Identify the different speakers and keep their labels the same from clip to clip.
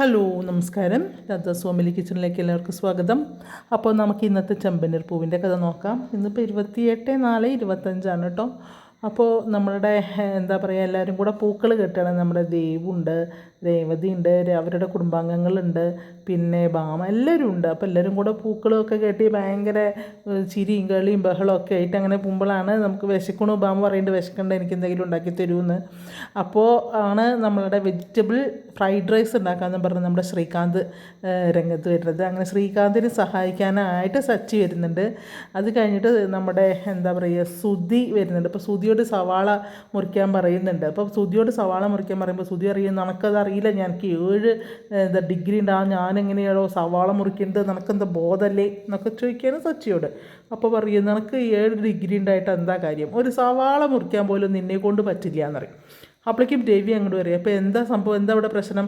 Speaker 1: Hello നമസ്കാരം. രാജാ സോമിലി കിച്ചണിലേക്ക് എല്ലാവർക്കും സ്വാഗതം. അപ്പോൾ നമുക്ക് ഇന്നത്തെ ചെമ്പനീർ പൂവിന്റെ കഥ നോക്കാം. ഇന്നിപ്പോൾ ഇരുപത്തിയെട്ട് നാല് ഇരുപത്തഞ്ചാണ് കേട്ടോ. അപ്പോൾ നമ്മളുടെ എന്താ പറയുക എല്ലാവരും കൂടെ പൂക്കൾ കെട്ടുകയാണ്. നമ്മുടെ ദേവുണ്ട് ദേവതി ഉണ്ട് അവരുടെ കുടുംബാംഗങ്ങളുണ്ട് പിന്നെ ബാമ എല്ലാവരും ഉണ്ട്. അപ്പോൾ എല്ലാവരും കൂടെ പൂക്കളൊക്കെ കെട്ടി ഭയങ്കര ചിരിയും കളിയും ബഹളം ഒക്കെ ആയിട്ട് അങ്ങനെ പോകുമ്പോഴാണ് നമുക്ക് വിശക്കണു. ബാമ പറയുന്നുണ്ട് വിശക്കണ്ട എനിക്ക് എന്തെങ്കിലും ഉണ്ടാക്കി തരുമെന്ന് അപ്പോൾ ആണ് നമ്മളുടെ വെജിറ്റബിൾ ഫ്രൈഡ് റൈസ് ഉണ്ടാക്കാമെന്ന് പറഞ്ഞ് നമ്മുടെ ശ്രീകാന്ത് രംഗത്ത് വരുന്നത്. അങ്ങനെ ശ്രീകാന്തിന് സഹായിക്കാനായിട്ട് സച്ചി വരുന്നുണ്ട്. അത് കഴിഞ്ഞിട്ട് നമ്മുടെ എന്താ പറയുക സുധി വരുന്നുണ്ട്. അപ്പോൾ സുധിയോട് സവാള മുറിക്കാൻ പറയുന്നുണ്ട്. അപ്പോൾ സുധിയോട് സവാള മുറിക്കാൻ പറയുമ്പോൾ സുധി അറിയും? നിനക്കത് അറിയില്ല. എനിക്ക് ഏഴ് എന്താ ഡിഗ്രി ഉണ്ടാകും ഞാനെങ്ങനെയാണോ സവാള മുറിക്കുന്നത് നിനക്കെന്താ ബോധമല്ലേ എന്നൊക്കെ ചോദിക്കുകയാണ് സച്ചിയോട്. അപ്പോൾ പറയും നിനക്ക് ഏഴ് ഡിഗ്രി ഉണ്ടായിട്ട് എന്താ കാര്യം? ഒരു സവാള മുറിക്കാൻ പോലും നിന്നെ കൊണ്ട് പറ്റില്ല എന്നറിയും അപ്പോഴേക്കും രവി അങ്ങോട്ട് പറയും അപ്പോൾ എന്താ സംഭവം? എന്താ ഇവിടെ പ്രശ്നം?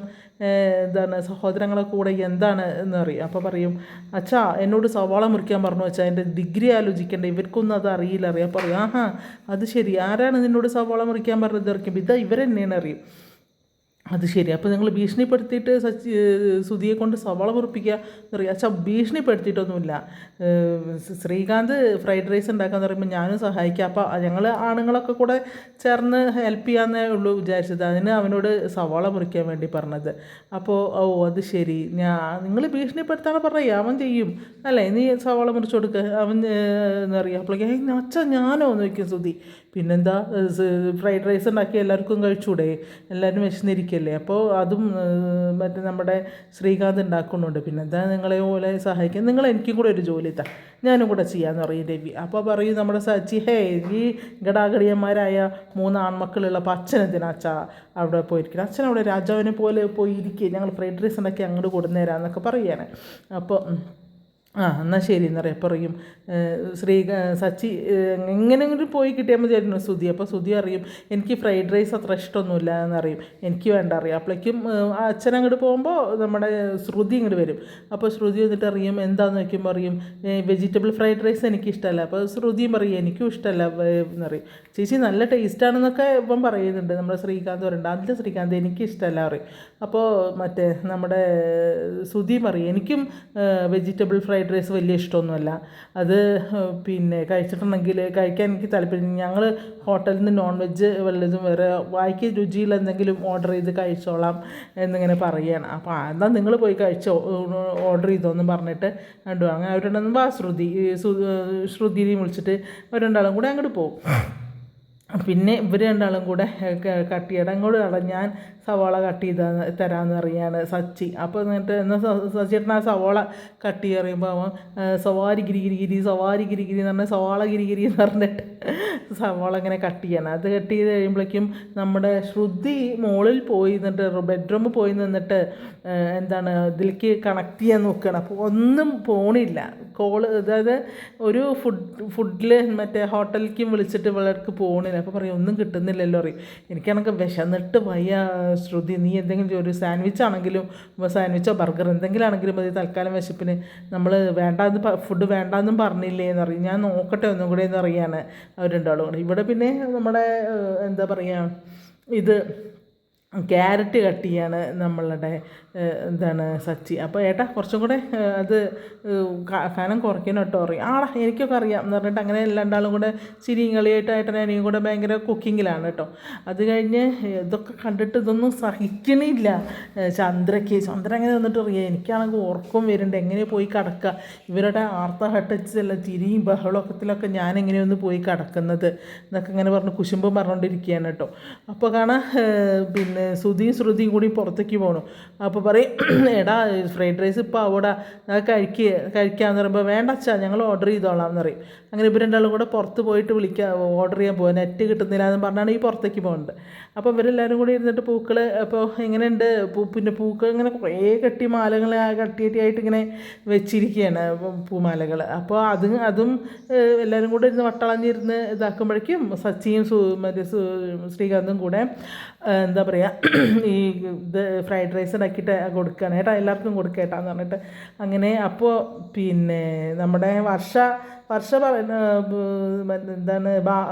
Speaker 1: എന്താണ് സഹോദരങ്ങളെ കൂടെ എന്താണ് എന്ന് അറിയും. അപ്പോൾ പറയും അച്ഛാ എന്നോട് സവാള മുറിക്കാൻ പറഞ്ഞു വെച്ചാൽ എന്റെ ഡിഗ്രി ആലോചിക്കേണ്ട. ഇവർക്കൊന്നും അത് അറിയില്ല. അറിയാം. അപ്പോൾ പറയും ആഹാ അത് ശരി. ആരാണ് നിന്നോട് സവാള മുറിക്കാൻ പറഞ്ഞത്? അറിയിക്കും ഇതാ ഇവരെന്നെയാണ്. അറിയും. അത് ശരി. അപ്പോൾ നിങ്ങൾ ഭീഷണിപ്പെടുത്തിയിട്ട് സച്ചി സുധിയെ കൊണ്ട് സവാള കുറിപ്പിക്കുക എന്ന് പറയുക. അച്ഛാ ഭീഷണിപ്പെടുത്തിയിട്ടൊന്നുമില്ല. ശ്രീകാന്ത് ഫ്രൈഡ് റൈസ് ഉണ്ടാക്കാന്ന് പറയുമ്പോൾ ഞാനും സഹായിക്കാം. അപ്പോൾ ഞങ്ങൾ ആണുങ്ങളൊക്കെ കൂടെ ചേർന്ന് ഹെൽപ്പ് ചെയ്യാമെന്നേ ഉള്ളൂ വിചാരിച്ചത്. അതിന് അവനോട് സവാള മുറിക്കാൻ വേണ്ടി പറഞ്ഞത്. അപ്പോൾ ഓ അത് ശരി. ഞാൻ നിങ്ങൾ ഭീഷണിപ്പെടുത്താണ് പറയുക അവൻ ചെയ്യും. അല്ലേ? നീ സവാള മുറിച്ച് കൊടുക്കുക അവൻ പറയുക. അപ്പോഴേക്കും അച്ഛാ ഞാനോ എന്ന് വയ്ക്കും സുധി. പിന്നെന്താ ഫ്രൈഡ് റൈസ് ഉണ്ടാക്കി എല്ലാവർക്കും കഴിച്ചൂടെ? എല്ലാവരും വിശന്നിരിക്കല്ലേ? അപ്പോൾ അതും മറ്റേ നമ്മുടെ ശ്രീകാന്ത് ഉണ്ടാക്കുന്നുണ്ട്. പിന്നെന്താ നിങ്ങളെ പോലെ സഹായിക്കാൻ നിങ്ങൾ എനിക്കും കൂടെ ഒരു ജോലി താ. ഞാനും കൂടെ ചെയ്യാമെന്ന് പറയും രവി. അപ്പോൾ പറയും നമ്മുടെ സച്ചി ഹേ ഈ ഗടാഗടിയന്മാരായ മൂന്ന് ആൺമക്കളുള്ള അപ്പോൾ അച്ഛൻ അച്ഛ അവിടെ പോയിരിക്കണം? അച്ഛൻ അവിടെ രാജാവിനെ പോലെ പോയിരിക്കുക ഞങ്ങൾ ഫ്രൈഡ് റൈസ് ഉണ്ടാക്കി അങ്ങോട്ട് കൊടുന്നേരാന്നൊക്കെ പറയുകയാണ് അപ്പോൾ. ആ എന്നാൽ ശരി എന്നറിയാം. പറയും ഏഹ് ശ്രീ സച്ചി എങ്ങനെങ്കിലും പോയി കിട്ടിയാൽ മതിയായിരുന്നു സുധി. അപ്പോൾ സുധി അറിയും എനിക്ക് ഫ്രൈഡ് റൈസ് അത്ര ഇഷ്ടമൊന്നുമില്ല എന്നറിയും. എനിക്ക് വേണ്ട അറിയാം. അപ്പോഴേക്കും അച്ഛൻ അങ്ങോട്ട് പോകുമ്പോൾ നമ്മുടെ ശ്രുതി ഇങ്ങോട്ട് വരും. അപ്പോൾ ശ്രുതി വന്നിട്ട് അറിയും എന്താന്ന് വയ്ക്കുമ്പോൾ അറിയും വെജിറ്റബിൾ ഫ്രൈഡ് റൈസ് എനിക്ക് ഇഷ്ടമല്ല അപ്പോൾ ശ്രുതിയും പറയും എനിക്കും ഇഷ്ടമല്ല എന്നറിയും. ചേച്ചി നല്ല ടേസ്റ്റാണെന്നൊക്കെ ഇപ്പം പറയുന്നുണ്ട്. നമ്മുടെ ശ്രീകാന്ത് പറയുന്നുണ്ട്. അതിന്റെ ശ്രീകാന്ത് എനിക്ക് ഇഷ്ടമല്ല പറയും. അപ്പോൾ മറ്റേ നമ്മുടെ സുധി പറയും എനിക്കും വെജിറ്റബിൾ ഫ്രൈഡ് റൈസ് വലിയ ഇഷ്ടമൊന്നുമല്ല. അത് പിന്നെ കഴിച്ചിട്ടുണ്ടെങ്കിൽ കഴിക്കാൻ എനിക്ക് താല്പര്യം ഞങ്ങൾ ഹോട്ടലിൽ നിന്ന് നോൺ വെജ് വല്ലതും വേറെ വായിക്ക് രുചിയുള്ള എന്തെങ്കിലും ഓർഡർ ചെയ്ത് കഴിച്ചോളാം എന്നിങ്ങനെ പറയുകയാണ്. അപ്പോൾ എന്നാൽ നിങ്ങൾ പോയി കഴിച്ചോ ഓർഡർ ചെയ്തോന്നും പറഞ്ഞിട്ട് കണ്ടു. അങ്ങനെ അവരുണ്ടെന്ന് വാ ശ്രുതി ശ്രുതിനെയും വിളിച്ചിട്ട് അവർ രണ്ടാളും കൂടെ അങ്ങോട്ട് പോകും പിന്നെ ഇവർ രണ്ടാളും കൂടെ കട്ടിയടങ്ങോട് കട ഞാൻ സവാള കട്ട് ചെയ്ത് തരാമെന്ന് അറിയാണ് സച്ചി. അപ്പോൾ എന്നിട്ട് എന്നാൽ സച്ചിയേട്ടൻ ആ സവാള കട്ട് ചെയ്ത് അറിയുമ്പോൾ അവൻ സവാരി ഗിരിഗിരി ഗിരി ഗിരി സവാരി ഗിരി ഗിരി എന്ന് പറഞ്ഞാൽ സവാള ഗിരി ഗിരി എന്ന് പറഞ്ഞിട്ട് സവാള ഇങ്ങനെ കട്ട് ചെയ്യണം. അത് കട്ട് ചെയ്ത് കഴിയുമ്പോഴേക്കും നമ്മുടെ ശ്രുതി മുകളിൽ പോയി നിന്നിട്ട് ബെഡ്റൂമിൽ പോയി നിന്നിട്ട് എന്താണ് ഇതിലേക്ക് കണക്ട് ചെയ്യാൻ നോക്കുകയാണ് അപ്പോൾ ഒന്നും പോണില്ല. കോൾ അതായത് ഒരു ഫുഡ് ഫുഡിൽ മറ്റേ ഹോട്ടലിലേക്കും വിളിച്ചിട്ട് ഇവൾക്ക് പോണില്ല. അപ്പോൾ പറയും ഒന്നും കിട്ടുന്നില്ലല്ലോ പറയും. എനിക്കാണെങ്കിൽ വിശന്നിട്ട് വയ്യ ശ്രുതി നീ എന്തെങ്കിലും ഒരു സാൻഡ്വിച്ച് ആണെങ്കിലും സാൻഡ്വിച്ചോ ബർഗർ എന്തെങ്കിലും ആണെങ്കിലും മതി തൽക്കാലം വിശപ്പിന്. നമ്മൾ വേണ്ടാന്ന് ഫുഡ് വേണ്ടാന്നും പറഞ്ഞില്ലേ എന്ന് ഞാൻ നോക്കട്ടെ ഒന്നും കൂടെ എന്ന് അറിയാണ് അവർ രണ്ടാളും കൂടെ. ഇവിടെ പിന്നെ നമ്മുടെ എന്താ പറയുക ഇത് ക്യാരറ്റ് കട്ട് ചെയ്യാണ് നമ്മളുടെ എന്താണ് സച്ചി. അപ്പോൾ ഏട്ടാ കുറച്ചും കൂടെ അത് കനം കുറയ്ക്കണം കേട്ടോ പറയും. ആടാ എനിക്കൊക്കെ അറിയാം എന്ന് പറഞ്ഞിട്ട് അങ്ങനെ രണ്ടാളും കൂടെ ചിരിയും കളിയായിട്ട് ഏട്ടനും കൂടെ ഭയങ്കര കുക്കിങ്ങിലാണ് കേട്ടോ. അത് കഴിഞ്ഞ് ഇതൊക്കെ കണ്ടിട്ട് ഇതൊന്നും സഹിക്കണില്ല. ചന്ദ്രയ്ക്ക് ചന്ദ്ര അങ്ങനെ വന്നിട്ട് അറിയാം എനിക്കാണെങ്കിൽ ഉറക്കം വരുന്നുണ്ട്. എങ്ങനെ പോയി കിടക്കുക ഇവരുടെ ആർത്ത ഹട്ടച്ചല്ല ചിരിയും ബഹളമൊക്കത്തിലൊക്കെ ഞാൻ എങ്ങനെയൊന്ന് പോയി കിടക്കുന്നത്? എന്നൊക്കെ ഇങ്ങനെ പറഞ്ഞ് കുശുമ്പം പറഞ്ഞുകൊണ്ടിരിക്കുകയാണ് കേട്ടോ. അപ്പോൾ കാണാം പിന്നെ ശ്രുതിയും ശ്രുതിയും കൂടി പുറത്തേക്ക് പോകണം. അപ്പോൾ പറയും എടാ ഫ്രൈഡ് റൈസ് ഇപ്പോൾ അവിടെ ഞങ്ങൾ കഴിക്കുക കഴിക്കാമെന്ന് പറയുമ്പോൾ വേണ്ട അച്ഛാ ഞങ്ങൾ ഓർഡർ ചെയ്തോളാം എന്ന് പറയും. അങ്ങനെ ഇവർ രണ്ടാളും കൂടെ പുറത്ത് പോയിട്ട് വിളിക്കുക ഓർഡർ ചെയ്യാൻ പോകുക നെറ്റ് കിട്ടുന്നില്ല എന്ന് പറഞ്ഞാണ് ഈ പുറത്തേക്ക് പോകുന്നത് അപ്പോൾ ഇവരെല്ലാവരും കൂടി ഇരുന്നിട്ട് പൂക്കൾ അപ്പോൾ എങ്ങനെയുണ്ട്? പൂ പിന്നെ പൂക്കൾ ഇങ്ങനെ കുറേ കെട്ടി മാലകൾ കട്ടി കെട്ടിയായിട്ട് ഇങ്ങനെ വെച്ചിരിക്കുകയാണ് പൂമാലകൾ അപ്പോൾ അത് അതും എല്ലാവരും കൂടെ ഇരുന്ന് വട്ടളഞ്ഞിരുന്ന് ഇതാക്കുമ്പോഴേക്കും സച്ചിയും സു മറ്റേ ശ്രീകാന്തും കൂടെ എന്താ പറയുക ഈ ഇത് ഫ്രൈഡ് റൈസ് ഉണ്ടാക്കിയിട്ട് കൊടുക്കുകയാണ് കേട്ടോ എല്ലാവർക്കും കൊടുക്കുക ഏട്ടാന്ന് പറഞ്ഞിട്ട് അങ്ങനെ അപ്പോൾ പിന്നെ നമ്മുടെ വർഷ വർഷ പറയുന്ന എന്താണ് ബാ-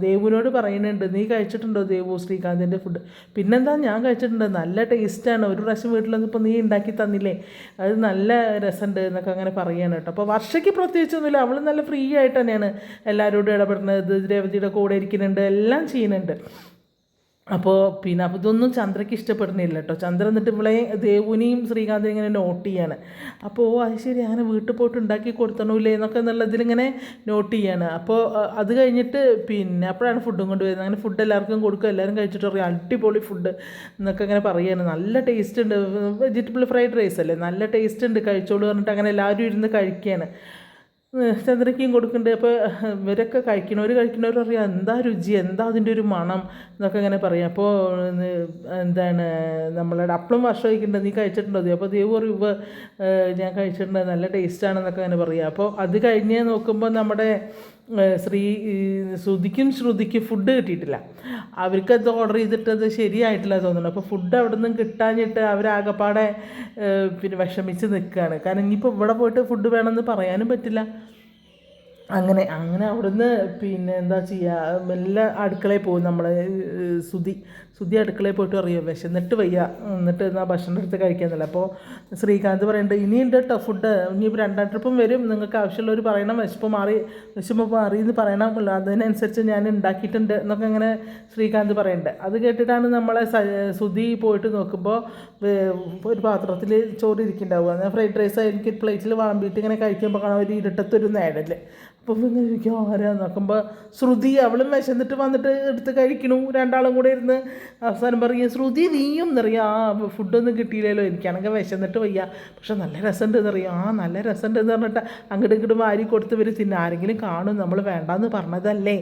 Speaker 1: ദേവുവിനോട് പറയുന്നുണ്ട് നീ കഴിച്ചിട്ടുണ്ടോ ദേവു ശ്രീകാന്തിന്റെ ഫുഡ് പിന്നെന്താ ഞാൻ കഴിച്ചിട്ടുണ്ട്. നല്ല ടേസ്റ്റാണ് ഒരു പ്രാവശ്യം വീട്ടിലൊന്നും ഇപ്പോൾ നീ ഉണ്ടാക്കി തന്നില്ലേ? അത് നല്ല രസമുണ്ട് എന്നൊക്കെ അങ്ങനെ പറയുകയാണ് കേട്ടോ. അപ്പോൾ വർഷയ്ക്ക് പ്രത്യേകിച്ചൊന്നുമില്ല. അവൾ നല്ല ഫ്രീ ആയിട്ട് തന്നെയാണ് എല്ലാവരോടും ഇടപെടുന്നത്. രേവതിയുടെ കൂടെ ഇരിക്കുന്നുണ്ട്. എല്ലാം ചെയ്യുന്നുണ്ട്. അപ്പോൾ പിന്നെ അപ്പോൾ ഇതൊന്നും ചന്ദ്രയ്ക്ക് ഇഷ്ടപ്പെടുന്നില്ല കേട്ടോ ചന്ദ്ര എന്നിട്ട് ഇവളെ ദേവുനെയും ശ്രീകാന്തിനെ ഇങ്ങനെ നോട്ട് ചെയ്യാണ്. അപ്പോൾ ഓ അത് ശരി അങ്ങനെ വീട്ടിൽ പോയിട്ട് ഉണ്ടാക്കി കൊടുത്തണമില്ലേ എന്നൊക്കെ എന്നുള്ളതിലിങ്ങനെ നോട്ട് ചെയ്യാണ്. അപ്പോൾ അത് കഴിഞ്ഞിട്ട് പിന്നെ അപ്പോഴാണ് ഫുഡും കൊണ്ടുവരുന്നത് അങ്ങനെ ഫുഡ് എല്ലാവർക്കും കൊടുക്കുക എല്ലാവരും കഴിച്ചിട്ട് പറയും അടിപൊളി ഫുഡ് എന്നൊക്കെ അങ്ങനെ പറയാണ്. നല്ല ടേസ്റ്റ് ഉണ്ട്. വെജിറ്റബിൾ ഫ്രൈഡ് റൈസ് അല്ലേ? നല്ല ടേസ്റ്റ് ഉണ്ട്. കഴിച്ചോളൂ പറഞ്ഞിട്ട് അങ്ങനെ എല്ലാവരും ഇരുന്ന് കഴിക്കുകയാണ് ചന്ദ്രയ്ക്കും കൊടുക്കുന്നുണ്ട് അപ്പോൾ ഇവരൊക്കെ കഴിക്കണവർ കഴിക്കണവർ അറിയാം എന്താ രുചി? എന്താ അതിന്റെ ഒരു മണം? എന്നൊക്കെ ഇങ്ങനെ പറയാം. അപ്പോൾ എന്താണ് നമ്മളുടെ അപ്പളും വർഷം കഴിക്കണ്ട നീ കഴിച്ചിട്ടുണ്ടോ? അപ്പോൾ ദേവ് പറയും ഞാൻ കഴിച്ചിട്ടുണ്ട്. നല്ല ടേസ്റ്റാണെന്നൊക്കെ അങ്ങനെ പറയാം. അപ്പോൾ അത് കഴിഞ്ഞേ നോക്കുമ്പോൾ നമ്മുടെ ശ്രീ ശ്രുതിക്കും ശ്രുതിക്കും ഫുഡ് കിട്ടിയിട്ടില്ല. അവർക്കത് ഓർഡർ ചെയ്തിട്ടത് ശരിയായിട്ടില്ല തോന്നുന്നു. അപ്പോൾ ഫുഡ് അവിടെ നിന്നും കിട്ടാഞ്ഞിട്ട് അവരാകപ്പാടെ പിന്നെ വിഷമിച്ച് നിൽക്കുകയാണ് കാരണം ഇനിയിപ്പോൾ ഇവിടെ പോയിട്ട് ഫുഡ് വേണമെന്ന് പറയാനും പറ്റില്ല. അങ്ങനെ. അങ്ങനെ അവിടുന്ന് പിന്നെ എന്താ ചെയ്യുക മെല്ലെ അടുക്കളയിൽ പോകും ഏഹ് സുധി. സുധി അടുക്കളയിൽ പോയിട്ട് അറിയോ വിശന്നിട്ട് വയ്യ. എന്നിട്ട് എന്നാൽ ഭക്ഷണം എടുത്ത് കഴിക്കാന്നില്ല. അപ്പോൾ ശ്രീകാന്ത് പറയുന്നുണ്ട് ഇനിയുണ്ട് കേട്ടോ ഫുഡ് ഇനിയിപ്പോൾ രണ്ടാം ട്രിപ്പും വരും. നിങ്ങൾക്ക് ആവശ്യമുള്ളവർ പറയണം. വിശപ്പ് മാറി വിശപ്പ് മാറി എന്ന് പറയണം. അതിനനുസരിച്ച് ഞാൻ ഉണ്ടാക്കിയിട്ടുണ്ട് എന്നൊക്കെ അങ്ങനെ ശ്രീകാന്ത് പറയുന്നുണ്ട് അത് കേട്ടിട്ടാണ് നമ്മളെ സ- പോയിട്ട് നോക്കുമ്പോൾ ഒരു പാത്രത്തിൽ ചോറ് ഇരിക്കുന്നുണ്ടാവുക. ഫ്രൈഡ് റൈസ് എനിക്ക് പ്ലേറ്റിൽ വാമ്പിയിട്ട് ഇങ്ങനെ കഴിക്കുമ്പോൾ കാണാൻ ഒരു ഇരുട്ടത്തൊരു നേടൽ. അപ്പോൾ പിന്നെ ചോദിക്കും ആരാ നോക്കുമ്പോൾ ശ്രുതി അവളും വിശന്നിട്ട് വന്നിട്ട് എടുത്ത് കഴിക്കണു രണ്ടാളും കൂടെ ഇരുന്ന് അവസാനം പറയും ശ്രുതി നീയും എന്നറിയാം ആ ഫുഡൊന്നും കിട്ടിയില്ലല്ലോ എനിക്കാണെങ്കിൽ വിശന്നിട്ട് വയ്യ. പക്ഷെ നല്ല രസമുണ്ട് എന്നറിയാം ആ നല്ല രസമുണ്ട് എന്ന് പറഞ്ഞിട്ട് അങ്ങോട്ടും ഇങ്ങോട്ടും വാരി കൊടുത്ത് വരും തിന്നെ. ആരെങ്കിലും കാണും നമ്മൾ വേണ്ടാന്ന് പറഞ്ഞതല്ലേ?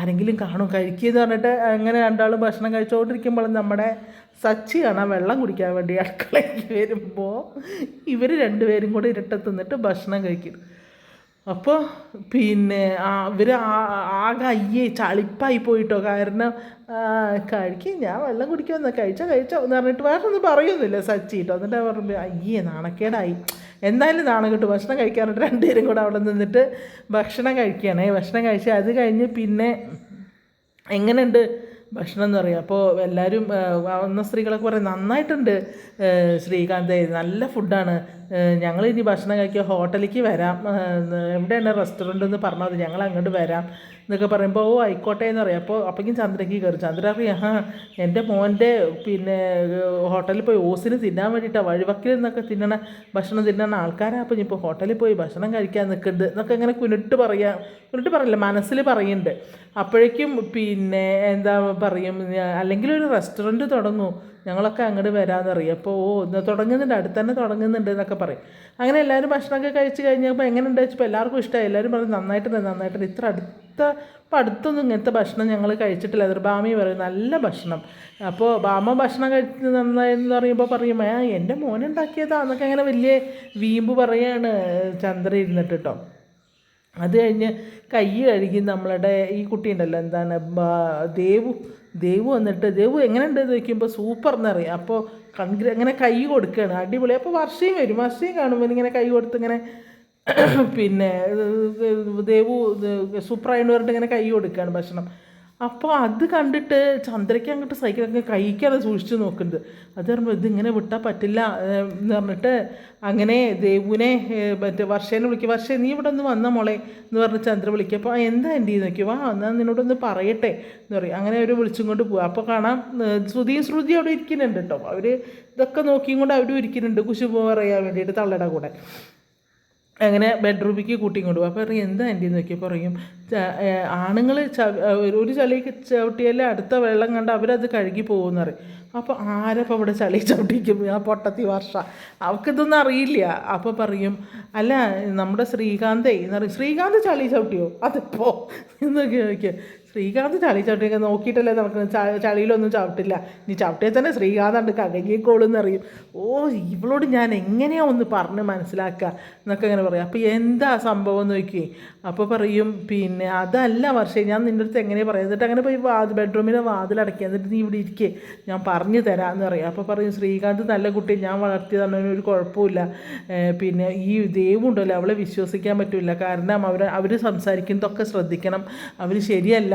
Speaker 1: ആരെങ്കിലും കാണും കഴിക്കുകയെന്ന് പറഞ്ഞിട്ട് അങ്ങനെ രണ്ടാളും ഭക്ഷണം കഴിച്ചുകൊണ്ടിരിക്കുമ്പോൾ നമ്മുടെ സച്ചിയാണ് ആ വെള്ളം കുടിക്കാൻ വേണ്ടി അടുക്കളയ്ക്ക് വരുമ്പോൾ ഇവർ രണ്ടുപേരും കൂടെ ഇരട്ടത്തിന്നിട്ട് ഭക്ഷണം കഴിക്കും. അപ്പോൾ പിന്നെ ഇവർ ആകെ അയ്യേ ചളിപ്പായി പോയിട്ടോ. കാരണം കഴിക്കും ഞാൻ വെള്ളം കുടിക്കുമെന്ന് കഴിച്ചോ കഴിച്ചോ എന്ന് പറഞ്ഞിട്ട് വേറെ ഒന്നും പറയുന്നില്ല സച്ചിട്ടോ എന്നിട്ട് പറഞ്ഞു അയ്യേ നാണക്കേടായി. എന്തായാലും നാണം കിട്ടും. ഭക്ഷണം കഴിക്കാറുണ്ട് രണ്ടുപേരും കൂടെ അവിടെ നിന്നിട്ട് ഭക്ഷണം കഴിക്കുകയാണേ ഭക്ഷണം കഴിച്ച് അത് കഴിഞ്ഞ് പിന്നെ എങ്ങനെയുണ്ട് ഭക്ഷണം എന്ന് പറയുക അപ്പോൾ എല്ലാവരും വന്ന സ്ത്രീകളൊക്കെ പറയും നന്നായിട്ടുണ്ട് ശ്രീകാന്ത്. നല്ല ഫുഡാണ് ഞങ്ങൾ ഇനി ഭക്ഷണം കഴിക്കുക ഹോട്ടലിലേക്ക് വരാം. എവിടെയാണ് റെസ്റ്റോറന്റ് എന്ന് പറഞ്ഞാൽ മതി ഞങ്ങൾ അങ്ങോട്ട് വരാം എന്നൊക്കെ പറയുമ്പോൾ ഓ ആയിക്കോട്ടെ എന്ന് പറയും. അപ്പോൾ അപ്പോഴേക്കും ചന്ദ്രയ്ക്ക് കയറി ചന്ദ്ര അറിയാം ആ എന്റെ മോന്റെ പിന്നെ ഹോട്ടലിൽ പോയി ഓസിന് തിന്നാൻ വേണ്ടിയിട്ടാണ് വഴിവക്കിൽ നിന്നൊക്കെ തിന്നണ ഭക്ഷണം തിന്നണ ആൾക്കാരാണ് അപ്പോൾ ഇപ്പോൾ ഹോട്ടലിൽ പോയി ഭക്ഷണം കഴിക്കാൻ നിൽക്കുന്നുണ്ട് എന്നൊക്കെ ഇങ്ങനെ കുനിട്ട് പറയാം. കുനിട്ട് പറയില്ല മനസ്സിൽ പറയുന്നുണ്ട് അപ്പോഴേക്കും പിന്നെ എന്താ പറയും അല്ലെങ്കിൽ ഒരു റെസ്റ്റോറന്റ് തുടങ്ങൂ. ഞങ്ങളൊക്കെ അങ്ങോട്ട് വരാമെന്നറിയാം അപ്പോൾ ഓ ഇന്ന് തുടങ്ങുന്നുണ്ട് അടുത്ത് തന്നെ തുടങ്ങുന്നുണ്ട് എന്നൊക്കെ പറയും. അങ്ങനെ എല്ലാവരും ഭക്ഷണമൊക്കെ കഴിച്ച് കഴിഞ്ഞപ്പോൾ എങ്ങനെയുണ്ട് വെച്ചപ്പോൾ എല്ലാവർക്കും ഇഷ്ടമായി. എല്ലാവരും പറയും നന്നായിട്ടുണ്ട് നന്നായിട്ടുണ്ട് ഇത്ര അടുത്ത അപ്പോൾ അടുത്തൊന്നും ഇങ്ങനത്തെ ഭക്ഷണം ഞങ്ങൾ കഴിച്ചിട്ടില്ല. അതൊരു ബാമി പറയും നല്ല ഭക്ഷണം. അപ്പോൾ ബാമ ഭക്ഷണം കഴിച്ച് നന്നായെന്ന് പറയുമ്പോൾ പറയും ആ എന്റെ മോനുണ്ടാക്കിയതാ എന്നൊക്കെ അങ്ങനെ വലിയ വീമ്പ് പറയാണ് ചന്ദ്ര ഇരുന്നിട്ട് കേട്ടോ അത് കഴിഞ്ഞ് കൈ കഴുകി നമ്മളുടെ ഈ കുട്ടിയുണ്ടല്ലോ എന്താണ് ദേവു ദേവു വന്നിട്ട് ദൈവം എങ്ങനെയുണ്ട്? എന്ന് ചോദിക്കുമ്പോൾ സൂപ്പർ എന്നറിയാം അപ്പോൾ കൺഗ്ര അങ്ങനെ കൈ കൊടുക്കുകയാണ് അടിപൊളി. അപ്പോൾ വർഷയും വരും. വർഷയും കാണുമ്പോൾ ഇങ്ങനെ കൈ കൊടുത്ത് ഇങ്ങനെ പിന്നെ ദേവു സൂപ്പറായിട്ട് പറഞ്ഞിട്ട് ഇങ്ങനെ കൈ കൊടുക്കുകയാണ് ഭക്ഷണം. അപ്പോൾ അത് കണ്ടിട്ട് ചന്ദ്രയ്ക്ക് അങ്ങോട്ട് സൈക്കിളൊക്കെ കഴിക്കാതെ സൂക്ഷിച്ച് നോക്കുന്നത് അത് പറയുമ്പോൾ ഇതിങ്ങനെ വിട്ടാൽ പറ്റില്ല എന്ന് പറഞ്ഞിട്ട് അങ്ങനെ ദേവുവിനെ മറ്റേ വർഷേനെ വിളിക്കുക വർഷേ നീ ഇവിടെ ഒന്ന് വന്ന മോളെ എന്ന് പറഞ്ഞ് ചന്ദ്ര വിളിക്കുക അപ്പോൾ എന്താ എന്റെ നോക്കി? വാ എന്നാൽ നിന്നോടൊന്ന് പറയട്ടെ എന്ന് പറയും. അങ്ങനെ അവർ വിളിച്ചും കൊണ്ട് പോവുക അപ്പോൾ കാണാം ശ്രുതി ശ്രുതി അവിടെ ഇരിക്കുന്നുണ്ട് കേട്ടോ. അവർ ഇതൊക്കെ നോക്കിയും കൊണ്ട് അവരും ഇരിക്കുന്നുണ്ട്. കുശുപോ പറയാൻ വേണ്ടിയിട്ട് തള്ളയുടെ കൂടെ. അങ്ങനെ ബെഡ്റൂമിലേക്ക് കൂട്ടിക്കൊണ്ട് കൊണ്ടുപോകും. അപ്പോൾ പറയും എന്താ എന്റെ നോക്കി പറയും ആണുങ്ങൾ ഒരു ചളി ചവിട്ടിയാലേ അടുത്ത വെള്ളം കണ്ട് അവരത് കഴുകി പോകുമെന്ന് പറയും. അപ്പോൾ ആരപ്പോൾ ഇവിടെ ചളി ചവിട്ടിക്കും ആ പൊട്ടത്തി വർഷ. അവൾക്കിതൊന്നും അറിയില്ല. അപ്പോൾ പറയും അല്ല നമ്മുടെ ശ്രീകാന്തേ എന്ന് പറയും ശ്രീകാന്ത് ചളി ചവിട്ടിയോ? അതിപ്പോൾ എന്നൊക്കെ ചോദിക്കുക ശ്രീകാന്ത് ചളി ചവിട്ടിയൊക്കെ നോക്കിയിട്ടല്ലേ നടക്കുന്നത് ചളിയിലൊന്നും ചവിട്ടില്ല. നീ ചവിട്ടിയാൽ തന്നെ ശ്രീകാന്ത് ഉണ്ട് കകങ്ങിക്കോളെന്ന് അറിയും ഓ ഇവളോട് ഞാൻ എങ്ങനെയാ ഒന്ന് പറഞ്ഞ് മനസ്സിലാക്കുക എന്നൊക്കെ ഇങ്ങനെ പറയും. അപ്പോൾ എന്താ സംഭവം എന്ന് നോക്കി അപ്പോൾ പറയും പിന്നെ അതല്ല വർഷേ ഞാൻ നിന്റെ അടുത്ത് എങ്ങനെയാണ് പറയുക എന്നിട്ട് അങ്ങനെ പോയി വാത് ബെഡ്റൂമിലെ വാതിലടക്കുക എന്നിട്ട് നീ ഇവിടെ ഇരിക്കേ ഞാൻ പറഞ്ഞു തരാമെന്ന് പറയും. അപ്പോൾ പറയും ശ്രീകാന്ത് നല്ല കുട്ടി ഞാൻ വളർത്തിയതാണ് ഒരു കുഴപ്പമില്ല. പിന്നെ ഈ ദൈവമുണ്ടല്ലോ അവളെ വിശ്വസിക്കാൻ പറ്റില്ല കാരണം അവർ അവർ സംസാരിക്കുന്നതൊക്കെ ശ്രദ്ധിക്കണം. അവർ ശരിയല്ല.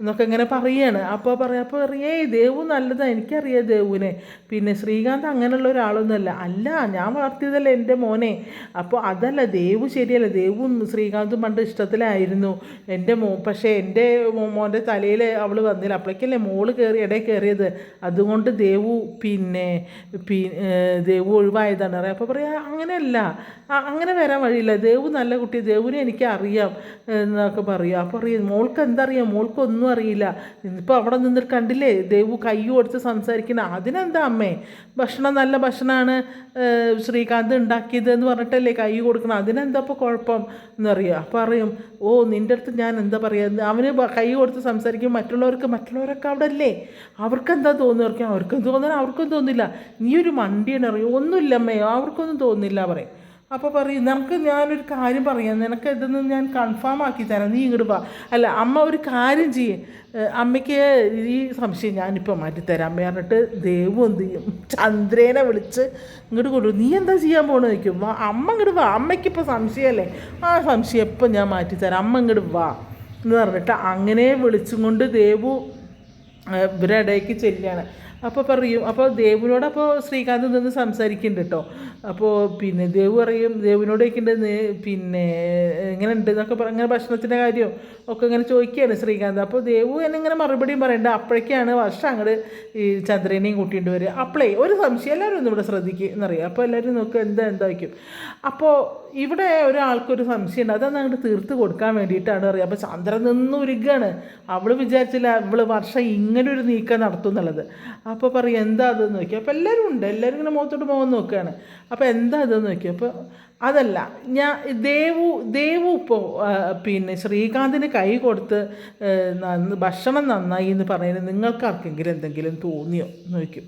Speaker 1: എന്നൊക്കെ ഇങ്ങനെ പറയാണ്. അപ്പോൾ പറയാം അപ്പോൾ അറിയേ ദേവു നല്ലതാണ് എനിക്കറിയാം ദേവുവിനെ. പിന്നെ ശ്രീകാന്ത് അങ്ങനെയുള്ള ഒരാളൊന്നുമല്ല. അല്ല ഞാൻ വളർത്തിയതല്ല എന്റെ മോനെ. അപ്പോൾ അതല്ല ദേവു ശരിയല്ല. ദേവും ശ്രീകാന്തും പണ്ട് ഇഷ്ടത്തിലായിരുന്നു. എന്റെ മോ പക്ഷേ എന്റെ മോന്റെ തലയിൽ അവൾ വന്നില്ല. അപ്പോഴേക്കല്ലേ മോൾ കയറി ഇടയിൽ കയറിയത്. അതുകൊണ്ട് ദേവു പിന്നെ പി ദേവു ഒഴിവായതാണ്. അറിയാം. അപ്പോൾ പറയാം അങ്ങനെയല്ല. അങ്ങനെ വരാൻ വഴിയില്ല. ദേവു നല്ല കുട്ടി. ദേവുവിനെ എനിക്ക് അറിയാം എന്നൊക്കെ പറയും. അപ്പോൾ അറിയാം മോൾക്ക് എന്താ അറിയാം മോൾക്കൊന്നും അറിയില്ല. ഇപ്പോൾ അവിടെ നിന്നിട്ട് കണ്ടില്ലേ? ദേവു കൈ കൊടുത്ത് സംസാരിക്കുന്ന. അതിനെന്താ അമ്മേ? ഭക്ഷണം നല്ല ഭക്ഷണമാണ് ശ്രീകാന്ത് ഉണ്ടാക്കിയത് എന്ന് പറഞ്ഞിട്ടല്ലേ കൈ കൊടുക്കണം അതിനെന്താ ഇപ്പോൾ കുഴപ്പം എന്നറിയാം? അപ്പോൾ അറിയും ഓ നിന്റെ അടുത്ത് ഞാൻ എന്താ പറയുക അവന് കൈ കൊടുത്ത് സംസാരിക്കും മറ്റുള്ളവർക്ക് മറ്റുള്ളവരൊക്കെ അവിടെ അല്ലേ അവർക്കെന്താ തോന്നുന്നവർക്കും അവർക്കും തോന്നാൻ അവർക്കും തോന്നില്ല നീ ഒരു മണ്ടിയാണ്. അറിയും ഒന്നുമില്ല അമ്മേ അവർക്കൊന്നും തോന്നില്ല പറയും. അപ്പോൾ പറയും നമുക്ക് ഞാനൊരു കാര്യം പറയാം. നിനക്ക് ഇതൊന്ന് ഞാൻ കൺഫേം ആക്കി തരാം. നീ ഇങ്ങോട്ട് വാ. അല്ല അമ്മ ഒരു കാര്യം ചെയ്യേ. അമ്മയ്ക്ക് ഈ സംശയം ഞാനിപ്പോൾ മാറ്റിത്തരാം. അമ്മ പറഞ്ഞിട്ട് ദേവു എന്ത് ചെയ്യും? ചന്ദ്രേനെ വിളിച്ച് ഇങ്ങോട്ട് കൊണ്ടുവരും നീ എന്താ ചെയ്യാൻ പോകണമെന്ന് ചോദിക്കും. വാ അമ്മ ഇങ്ങോട്ട് വാ. അമ്മയ്ക്കിപ്പോൾ സംശയമല്ലേ ആ സംശയം എപ്പോൾ ഞാൻ മാറ്റിത്തരാം. അമ്മ ഇങ്ങോട്ട് വാ. എന്ന് പറഞ്ഞിട്ട് അങ്ങനെ വിളിച്ചും കൊണ്ട് ദേവു ഇവരുടെ ഇടയ്ക്ക് ചെല്ലുകയാണ്. അപ്പോൾ പറയും അപ്പോൾ ദേവിനോട് അപ്പോൾ ശ്രീകാന്ത് നിന്ന് സംസാരിക്കുന്നുണ്ട് കേട്ടോ അപ്പോൾ പിന്നെ ദേവ് പറയും ദേവിനോട് ചോദിക്കേണ്ടത് പിന്നെ എങ്ങനെ ഉണ്ട് എന്നൊക്കെ പറ അങ്ങനെ ഭക്ഷണത്തിന്റെ കാര്യം ഒക്കെ ഇങ്ങനെ ചോദിക്കുകയാണ് ശ്രീകാന്ത്. അപ്പോൾ ദേവു എന്നെ ഇങ്ങനെ മറുപടിയും പറയണ്ട. അപ്പോഴേക്കാണ് വർഷം അങ്ങോട്ട് ഈ ചന്ദ്രനെയും കൂട്ടിയിട്ട് വരിക. അപ്പോളേ ഒരു സംശയം എല്ലാവരും ഒന്നും ഇവിടെ ശ്രദ്ധിക്കുക എന്നറിയാം അപ്പോൾ എല്ലാവരും നോക്കുക എന്താ എന്താ വയ്ക്കും അപ്പോൾ ഇവിടെ ഒരാൾക്കൊരു സംശയമുണ്ട് അതന്ന് അങ്ങോട്ട് തീർത്ത് കൊടുക്കാൻ വേണ്ടിയിട്ടാണ് അറിയാം അപ്പോൾ ചന്ദ്രൻ നിന്ന് ഉരുകയാണ് അവൾ വിചാരിച്ചില്ല ഇവൾ വർഷം ഇങ്ങനെ ഒരു നീക്കം നടത്തും എന്നുള്ളത്. അപ്പോൾ പറയും എന്താ അതെന്ന് നോക്കി അപ്പോൾ എല്ലാവരും ഉണ്ട്. എല്ലാവരും ഇങ്ങനെ മുഖത്തോട്ട് മുഖം നോക്കുകയാണ്. അപ്പോൾ എന്താ അതെന്ന് നോക്കി അപ്പോൾ അതല്ല ഞാൻ ദേവു ദേവു ഇപ്പോൾ പിന്നെ ശ്രീകാന്തിന് കൈ കൊടുത്ത് ഭക്ഷണം നന്നായി എന്ന് പറയുന്നത് നിങ്ങൾക്ക് ആർക്കെങ്കിലും എന്തെങ്കിലും തോന്നിയോ? നോക്കും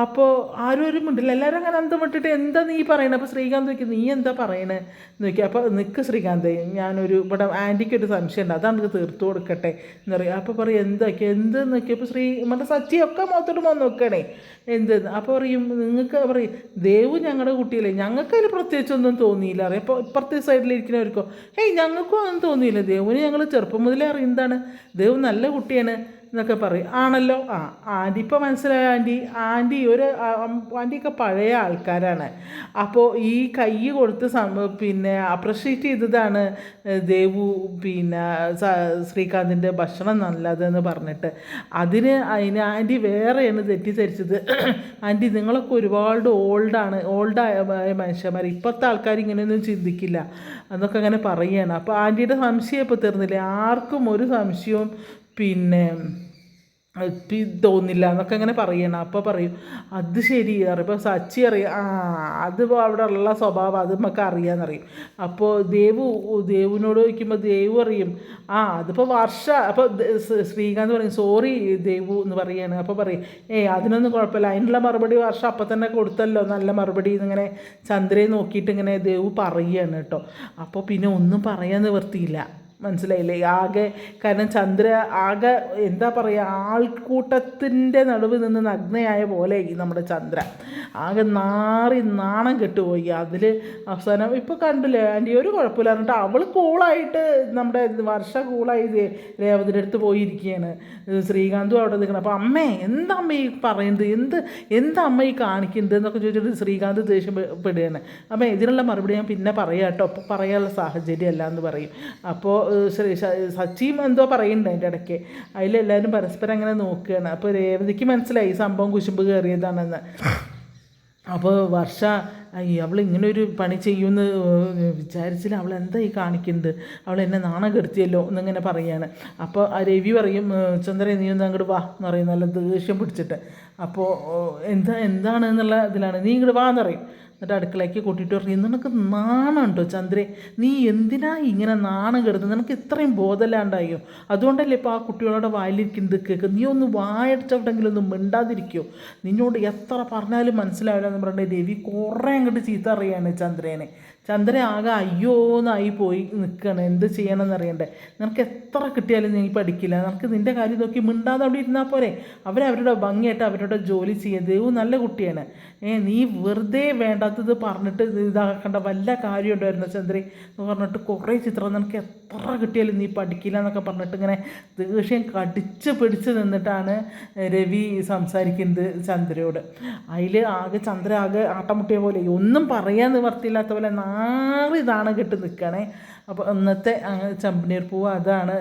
Speaker 1: അപ്പോൾ ആരും ഒരു മിണ്ടില്ല. എല്ലാവരും അങ്ങനെ അന്തം എന്താ നീ പറയണേ? അപ്പോൾ ശ്രീകാന്ത് ചോദിക്കും നീ എന്താ പറയണേ? എന്ന് ചോദിക്കും. അപ്പോൾ നിൽക്ക് ശ്രീകാന്ത് ഞാനൊരു ഇവിടെ ആന്റിക്ക് സംശയം ഉണ്ട്. അതാണ് എനിക്ക് തീർത്തു കൊടുക്കട്ടെ എന്ന് പറയും. അപ്പോൾ പറയും എന്താക്കി? എന്ത്? നോക്കിയപ്പോൾ ശ്രീ മറ്റേ സച്ചിയൊക്കെ മൊത്തോട്ട് പോകാൻ നോക്കണേ. എന്ത്? അപ്പോൾ പറയും നിങ്ങൾക്ക് പറയും ദേവ് ഞങ്ങളുടെ കുട്ടിയല്ലേ. ഞങ്ങൾക്ക് അതിൽ പ്രത്യേകിച്ചൊന്നും തോന്നിയില്ല. അറിയാം. ഇപ്പോൾ ഇപ്പുറത്തെ സൈഡിലിരിക്കുന്നവർക്കോ ഹേയ് ഞങ്ങൾക്കും ഒന്നും തോന്നിയില്ല. ദേവിന് ഞങ്ങൾ ചെറുപ്പം മുതലേ അറിയുന്നതാണ്. ദേവ് നല്ല കുട്ടിയാണ്. എന്നൊക്കെ പറയും. ആണല്ലോ? ആ ആന്റി ഇപ്പോൾ മനസ്സിലായ ആന്റി ആന്റി ഒരു ആന്റിയൊക്കെ പഴയ ആൾക്കാരാണ്. അപ്പോൾ ഈ കൈ കൊടുത്ത് സം- പിന്നെ അപ്രിഷ്യേറ്റ് ചെയ്തതാണ് ദേവു പിന്നെ ശ്രീകാന്തിന്റെ ഭക്ഷണം നല്ലതെന്ന് പറഞ്ഞിട്ട്. അതിന് അതിന് ആന്റി വേറെയാണ് തെറ്റിദ്ധരിച്ചത്. ആന്റി നിങ്ങളൊക്കെ ഒരുപാട് ഓൾഡാണ് ഓൾഡായ മനുഷ്യന്മാർ ഇപ്പോഴത്തെ ആൾക്കാർ ഇങ്ങനെയൊന്നും ചിന്തിക്കില്ല എന്നൊക്കെ അങ്ങനെ പറയുകയാണ് അപ്പോൾ ആന്റിയുടെ സംശയം ഇപ്പോൾ തീർന്നില്ലേ? ആർക്കും ഒരു സംശയവും പിന്നെ അത് പി- തോന്നില്ല എന്നൊക്കെ അങ്ങനെ പറയണം. അപ്പോൾ പറയും അത് ശരി. അറിയുമ്പോൾ സച്ചി അറിയാം ആ അത് അവിടെ ഉള്ള സ്വഭാവം അത് നമുക്ക് അറിയാമെന്നറിയും അപ്പോൾ ദേവു ദേവുവിനോട് ചോദിക്കുമ്പോൾ ദേവു അറിയും ആ അതിപ്പോൾ വർഷ അപ്പോൾ ശ്രീകാന്ത് പറയും സോറി ദേവു എന്ന് പറയാണ്. അപ്പോൾ പറയും ഏയ് അതിനൊന്നും കുഴപ്പമില്ല. അതിനുള്ള മറുപടി വർഷം അപ്പം തന്നെ കൊടുത്തല്ലോ. നല്ല മറുപടി ഇങ്ങനെ ചന്ദ്രയെ നോക്കിയിട്ട് ഇങ്ങനെ ദേവു പറയുകയാണ് കേട്ടോ. അപ്പോൾ പിന്നെ ഒന്നും പറയാൻ നിവർത്തിയില്ല മനസ്സിലായില്ലേ? ആകെ കാരണം ചന്ദ്ര ആകെ എന്താ പറയുക ആൾക്കൂട്ടത്തിന്റെ നടുവ് നിന്ന് നഗ്നയായ പോലെ ഈ നമ്മുടെ ചന്ദ്ര. ആകെ നാറി നാണം കെട്ടുപോയി. അതിൽ അവസാനം ഇപ്പോൾ കണ്ടില്ലേ ആന്റി ഒരു കുഴപ്പമില്ല എന്നിട്ട് അവൾ കൂളായിട്ട് നമ്മുടെ വർഷ കൂളായി രേവതിന്റെ അടുത്ത് പോയിരിക്കുകയാണ്. ശ്രീകാന്തും അവിടെ നിൽക്കണം. അപ്പോൾ അമ്മേ എന്താ ഈ പറയുന്നത്? എന്ത് എന്താ അമ്മ ഈ കാണിക്കുന്നത് എന്നൊക്കെ ചോദിച്ചിട്ട് ശ്രീകാന്ത് ദേഷ്യപ്പെടുകയാണ് അമ്മ ഇതിനുള്ള മറുപടി ഞാൻ പിന്നെ പറയാം കേട്ടോ. അപ്പോൾ പറയാനുള്ള സാഹചര്യമല്ല എന്ന് പറയും. അപ്പോൾ സച്ചിയും എന്തോ പറയുന്നുണ്ട് അതിന്റെ ഇടയ്ക്ക്. അതിലെല്ലാവരും പരസ്പരം അങ്ങനെ നോക്കുകയാണ്. അപ്പോൾ രേവതിക്ക് മനസ്സിലായി ഈ സംഭവം കുശുമ്പ് കയറിയതാണെന്ന്. അപ്പോൾ വർഷ അവൾ ഇങ്ങനെ ഒരു പണി ചെയ്യുമെന്ന് വിചാരിച്ചില്ല. അവൾ എന്താ ഈ കാണിക്കുന്നത്? അവൾ എന്നെ നാണം കെടുത്തിയല്ലോ എന്നിങ്ങനെ പറയാണ് അപ്പോൾ ആ രവി പറയും ചന്ദ്ര നീ ഒന്ന് അങ്ങോട്ട് വാ എന്ന് പറയും. നല്ല ദേഷ്യം പിടിച്ചിട്ട്. അപ്പോൾ എന്താ എന്താണ് എന്നുള്ള ഇതിലാണ്. നീ ഇങ്ങോട്ട് വാ എന്ന് പറയും. എന്നിട്ട് അടുക്കളയ്ക്ക് കൂട്ടിയിട്ട് പറയും നിനക്ക് നാണം കേട്ടോ ചന്ദ്രേ? നീ എന്തിനാ ഇങ്ങനെ നാണം കെടുന്നത്? നിനക്ക് ഇത്രയും ബോധമില്ലാണ്ടായോ? അതുകൊണ്ടല്ലേ ഇപ്പോൾ ആ കുട്ടികളോട് വായിലിരിക്കുന്നത് കേൾക്ക് നീ ഒന്ന് വായടിച്ചവിടെങ്കിലും ഒന്ന് മിണ്ടാതിരിക്കുമോ നിന്നോട് എത്ര പറഞ്ഞാലും മനസ്സിലാവില്ല എന്ന് പറഞ്ഞിട്ട് രവി കുറേ അങ്ങോട്ട് ചീത്ത അറിയാണ് ചന്ദ്രേനെ. ചന്ദ്രൻ ആകെ അയ്യോന്നായി പോയി നിൽക്കുകയാണ് എന്ത് ചെയ്യണമെന്ന് അറിയണ്ടേ നിനക്ക് എത്ര കിട്ടിയാലും നീ പഠിക്കില്ല. നിനക്ക് നിന്റെ കാര്യം നോക്കി മിണ്ടാതെ അവിടെ ഇരുന്നാൽ പോരെ. അവരവരുടെ ഭംഗിയായിട്ട് അവരുടെ ജോലി ചെയ്യുക ദേവു നല്ല കുട്ടിയാണ്. ഏ നീ വെറുതെ വേണ്ടാത്തത് പറഞ്ഞിട്ട് ഇതാക്കേണ്ട. വല്ല കാര്യം ഉണ്ടായിരുന്നു ചന്ദ്രി? എന്ന് പറഞ്ഞിട്ട് കുറേ ചിത്രം നിനക്ക് എത്ര കിട്ടിയാലും നീ പഠിക്കില്ല എന്നൊക്കെ പറഞ്ഞിട്ട് ഇങ്ങനെ ദേഷ്യം കടിച്ച് പിടിച്ച് നിന്നിട്ടാണ് രവി സംസാരിക്കുന്നത് ചന്ദ്രയോട്. അതിൽ ആകെ ചന്ദ്ര ആകെ ആട്ടമുട്ടിയ പോലെ. ഒന്നും പറയാൻ നിവർത്തിയില്ലാത്ത പോലെ നാറി ഇതാണ് കെട്ട് നിൽക്കണേ. അപ്പോൾ അന്നത്തെ ചമ്പനീർ പൂവ് അതാണ്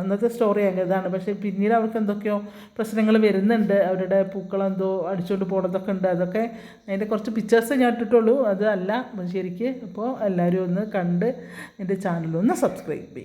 Speaker 1: അന്നത്തെ സ്റ്റോറി ഇതാണ് പക്ഷേ പിന്നീട് അവർക്ക് എന്തൊക്കെയോ പ്രശ്നങ്ങൾ വരുന്നുണ്ട്. അവരുടെ പൂക്കളെന്തോ അടിച്ചുകൊണ്ട് പോണതൊക്കെ ഉണ്ട്. അതൊക്കെ അതിന്റെ കുറച്ച് പിക്ചേഴ്സ് ഞാൻ ഇട്ടിട്ടുള്ളൂ. അതല്ല ശരിക്ക്. അപ്പോൾ എല്ലാവരും ഒന്ന് കണ്ട് എന്റെ ചാനലൊന്ന് സബ്സ്ക്രൈബ് ചെയ്യും.